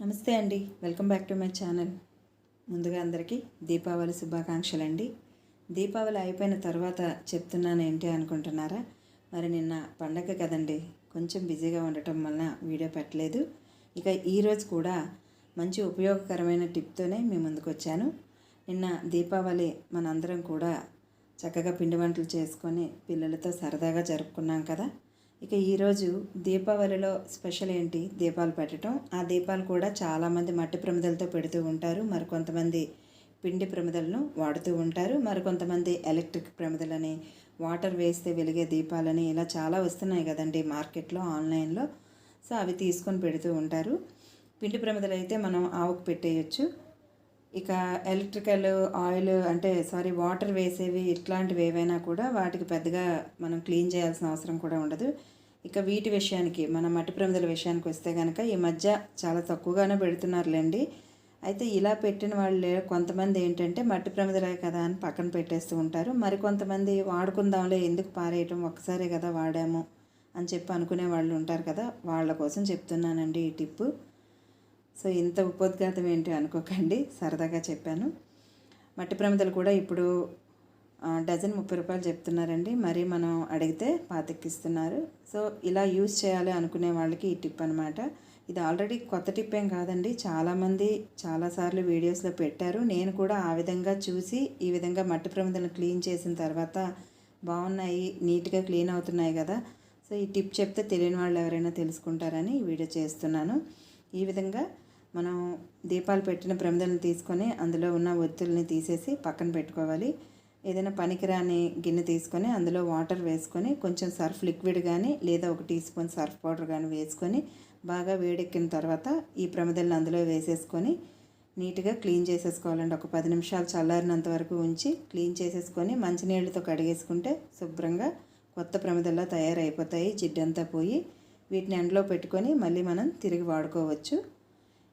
నమస్తే అండి. Welcome back to my channel. ముందుగా అందరికీ దీపావళి శుభాకాంక్షలు అండి దీపావళి అయిపోయిన తర్వాత చెప్తున్నాను ఏంటి అనుకుంటున్నారా? మరి నిన్న పండగ కదండి. కొంచెం బిజీగా ఉండటం వలన వీడియో పెట్టలేదు. ఇక ఈరోజు కూడా మంచి ఉపయోగకరమైన టిప్తోనే మీ ముందుకు వచ్చాను. నిన్న దీపావళి మనందరం కూడా చక్కగా పిండి వంటలు చేసుకొని పిల్లలతో సరదాగా జరుపుకున్నాం కదా. ఇక ఈరోజు దీపావళిలో స్పెషల్ ఏంటి? దీపాలు పెట్టడం ఆ దీపాలు కూడా చాలామంది మట్టి ప్రమిదలతో పెడుతూ ఉంటారు. మరికొంతమంది పిండి ప్రమిదలను వాడుతూ ఉంటారు. మరి కొంతమంది ఎలక్ట్రిక్ ప్రమిదలని వాటర్ వేస్తే వెలిగే దీపాలని ఇలా చాలా వస్తున్నాయి కదండి మార్కెట్లో ఆన్లైన్లో. సో అవి తీసుకొని పెడుతూ ఉంటారు. పిండి ప్రమిదలు అయితే మనం ఆవుకు పెట్టేయచ్చు. ఇక ఎలక్ట్రికల్ ఆయిల్ అంటే సారీ వాటర్ వేసేవి ఇట్లాంటివి ఏవైనా కూడా వాటికి పెద్దగా మనం క్లీన్ చేయాల్సిన అవసరం కూడా ఉండదు. ఇక వీటి విషయానికి మన మట్టి ప్రమిదల విషయానికి వస్తే కనుక ఈ మధ్య చాలా తక్కువగానే పెడుతున్నారులేండి. అయితే ఇలా పెట్టిన వాళ్ళు కొంతమంది ఏంటంటే మట్టి ప్రమిదలే కదా అని పక్కన పెట్టేస్తూ ఉంటారు. మరి కొంతమంది వాడుకుందాంలే ఎందుకు పారేయటం? ఒక్కసారే కదా వాడాము అని చెప్పి అనుకునే వాళ్ళు ఉంటారు కదా. వాళ్ళ కోసం చెప్తున్నానండి ఈ టిప్పు. సో ఇంత ఉపోద్ఘాతం ఏంటి అనుకోకండి సరదాగా చెప్పాను. మట్టి ప్రమిదలు కూడా ఇప్పుడు డజన్ ముప్పై రూపాయలు చెప్తున్నారండి. మరి మనం అడిగితే పాతెక్కిస్తున్నారు. సో ఇలా యూజ్ చేయాలి అనుకునే వాళ్ళకి ఈ టిప్ అనమాట ఇది ఆల్రెడీ కొత్త టిప్ ఏం కాదండి. చాలామంది చాలాసార్లు వీడియోస్లో పెట్టారు. నేను కూడా ఆ విధంగా చూసి ఈ విధంగా మట్టి ప్రమిదలను క్లీన్ చేసిన తర్వాత బాగున్నాయి నీట్గా క్లీన్ అవుతున్నాయి కదా. సో ఈ టిప్ చెప్తే తెలియని వాళ్ళు ఎవరైనా తెలుసుకుంటారని ఈ వీడియో చేస్తున్నాను. ఈ విధంగా మనం దీపాలు పెట్టిన ప్రమిదలను తీసుకొని అందులో ఉన్న ఒత్తుల్ని తీసేసి పక్కన పెట్టుకోవాలి. ఏదైనా పనికిరాని గిన్నె తీసుకొని అందులో వాటర్ వేసుకొని కొంచెం సర్ఫ్ లిక్విడ్ కానీ లేదా ఒక టీ స్పూన్ సర్ఫ్ పౌడర్ కానీ వేసుకొని బాగా వేడెక్కిన తర్వాత ఈ ప్రమిదలను అందులో వేసేసుకొని నీట్గా క్లీన్ చేసేసుకోవాలండి. ఒక పది నిమిషాలు చల్లారినంత వరకు ఉంచి క్లీన్ చేసేసుకొని మంచినీళ్ళతో కడిగేసుకుంటే శుభ్రంగా కొత్త ప్రమిదల్లా తయారైపోతాయి జిడ్డంతా పోయి వీటిని ఎండలో పెట్టుకొని మళ్ళీ మనం తిరిగి వాడుకోవచ్చు.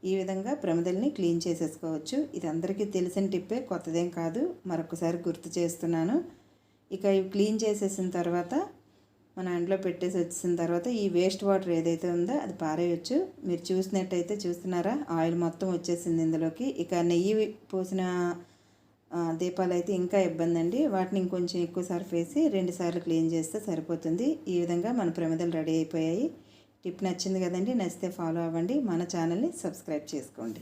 ఈ విధంగా ప్రమిదల్ని క్లీన్ చేసేసుకోవచ్చు. ఇది అందరికీ తెలిసిన టిప్పే కొత్తదేం కాదు. మరొకసారి గుర్తు చేస్తున్నాను. ఇక ఇవి క్లీన్ చేసేసిన తర్వాత మన ఎండలో పెట్టేసి వచ్చిన తర్వాత ఈ వేస్ట్ వాటర్ ఏదైతే ఉందో అది పారేయచ్చు. మీరు చూసినట్టయితే చూస్తున్నారా? ఆయిల్ మొత్తం వచ్చేసింది ఇందులోకి. ఇక నెయ్యి పోసిన దీపాలు అయితే ఇంకా ఇబ్బంది అండి వాటిని ఇంకొంచెం ఎక్కువ సర్ఫ్ వేసి రెండుసార్లు క్లీన్ చేస్తే సరిపోతుంది. ఈ విధంగా మన ప్రమిదలు రెడీ అయిపోయాయి. టిప్ నచ్చింది కదండి నచ్చితే ఫాలో అవ్వండి. మన ఛానల్ని సబ్స్క్రైబ్ చేసుకోండి.